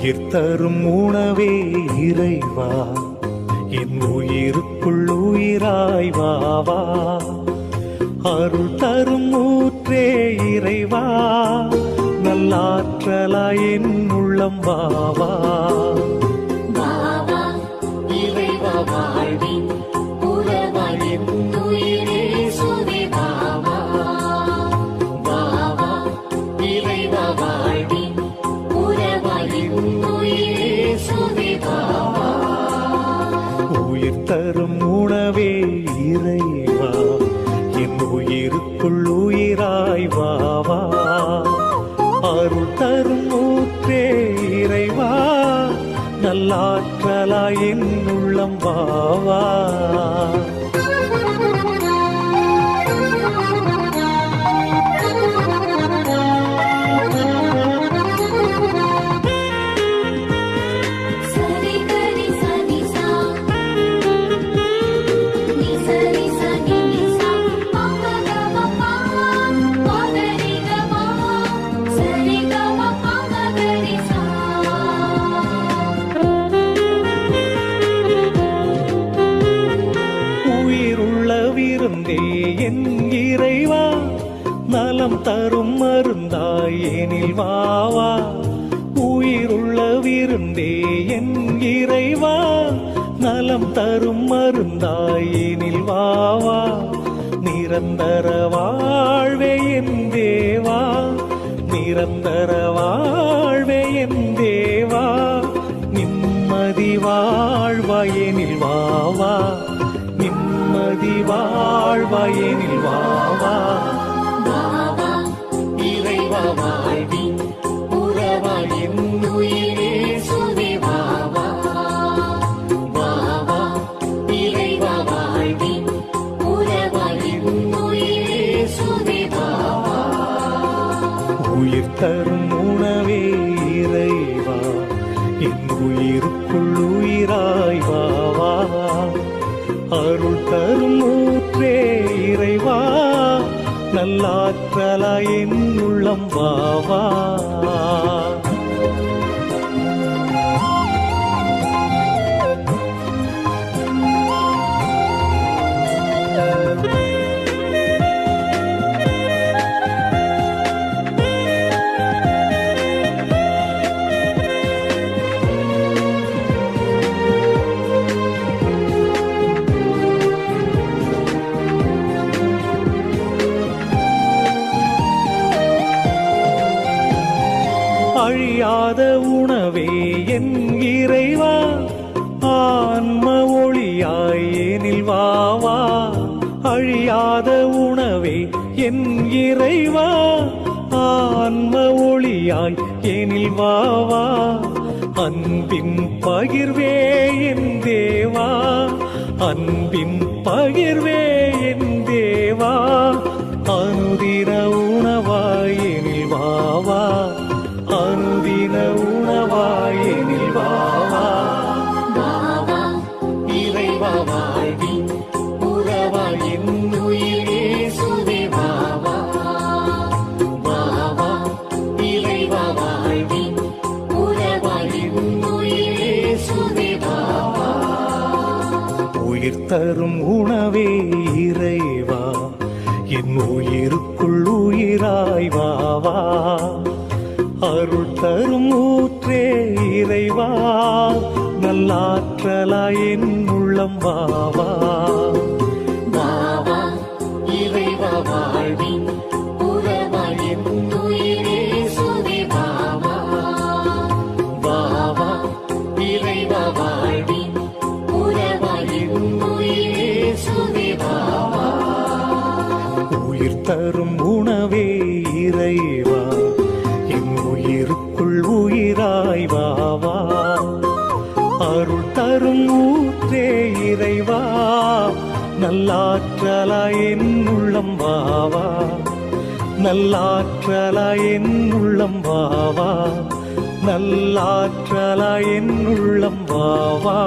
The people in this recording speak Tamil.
உயிர் தரும் உணவே இறைவா. என் உயிருக்குள் உயிராய்வாவா அருள் தரும் ஊற்றே இறைவா. நல்லாற்றலாய் என் உள்ளம் வாவா வாவா உயிர் தரும் உணவே இறைவா. என் உயிருக்குள் உயிராய் வாவா அருள் தரும் ஊற்றே இறைவா. நல்லாற்றலாய் என் உள்ளம் வாவா உள்ளம் தரும் மருந்தாய் எனில் வாவா. உயிருள்ள விருந்தே என் இறைவா. நலம் தரும் மருந்தாய் எனில் வாவா. நிரந்தர வாழ்வே என் தேவா. நிரந்தர வாழ்வே என் தேவா. நிம்மதி வாழ்வாயனில் வாவா. நிம்மதி வாழ்வாயனில் வாவா. தரும் உணவே இறைவா. என் உயிருக்குள் உயிராய் வாவா அருள் தரும் ஊற்றே இறைவா. நல்லாற்றலாய் என் உள்ளம் வாவா அழியாத உணவே என் இறைவா. ஆன்ம ஒளியாயேனில் வாவா அழியாத உணவே என் இறைவா. ஆன்ம ஒளியாய் எனில் வாவா அன்பின் பகிர்வே என் தேவா. அன்பின் பகிர்வே என் தேவா. தரும் உணவே இறைவா. என் உயிருக்குள் உயிராய்வாவா அருள் தரும் ஊற்றே இறைவா. நல்லாற்றலாய் என் உள்ளம் வாவா வாவா இறைவா வாழ்வின் தரும் உணவே இறைவா. என் உயிருக்குள் உயிராய் வாவா அருள் தரும் ஊற்றே இறைவா. நல்லாற்றலாய் என் உள்ளம் வாவா நல்லாற்றலாய் என் உள்ளம் வாவா நல்லாற்றலாய் என் உள்ளம் வாவா